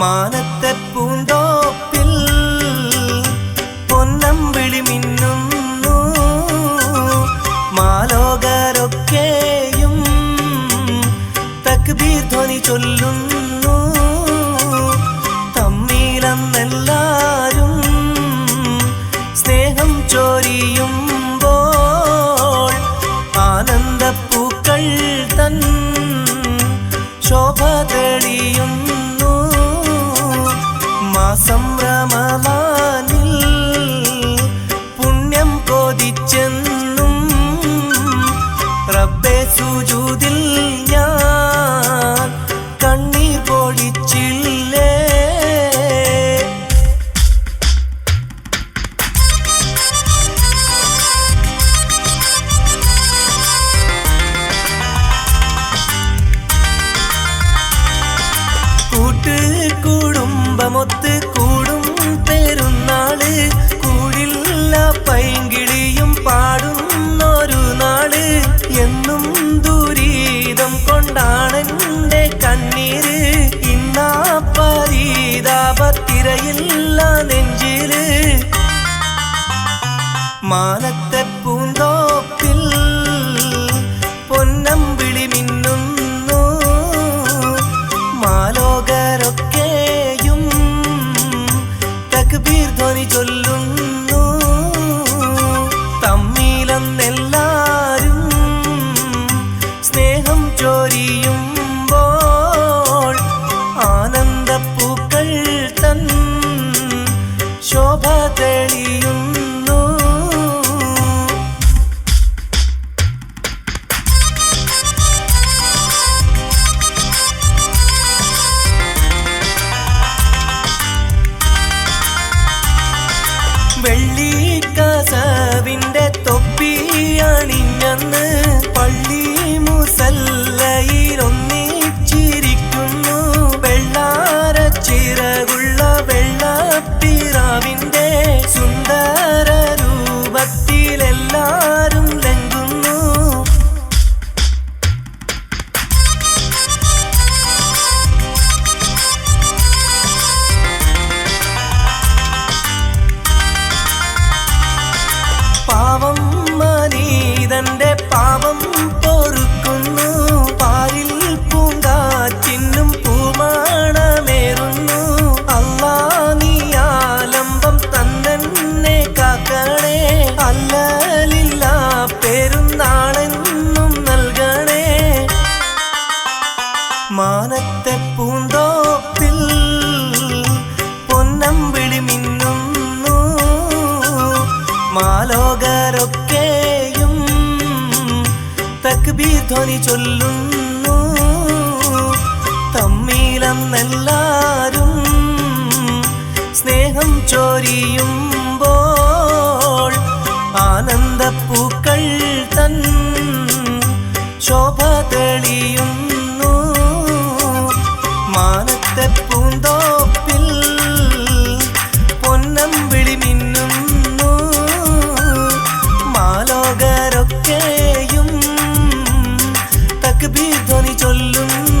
മാനത്തെ പൂന്തോപ്പിൽ പൊന്നം പൊന്നമ്പിളി മിന്നുന്നു. മാലോകരൊക്കെയും തക്ബീർ ധ്വനി ചൊല്ലുന്നു. കൂട്ട് കുടുംബമൊത്ത് കൂടും പെരുന്നാൾ. കൂടില്ല പൈങ്കിളിയും പാടുന്നൊരു നാൾ. എന്നും ദുരീതം കൊണ്ടാണെന്റെ കണ്ണീര്. ഇന്നാ പരീതാപത്തിരയില്ല നെഞ്ചിൽ. മാനത്തെ ശോഭ തെളിയുന്നു. വെള്ളിക്കസവിന്റെ തൊപ്പി അണിഞ്ഞന്ന് മാനത്തെ പൂന്തോപ്പിൽ പൊന്നമ്പിളി മിന്നുന്നു. മാലോകരൊക്കെയും തക്ബീർ ധ്വനി ചൊല്ലുന്നു. തമ്മീലെന്നെല്ലാരും സ്നേഹം ചോരിയും ആനന്ദപ്പൂക്കൾ തൻ ശോഭ തെളിയുന്നു ചൊല്ലും.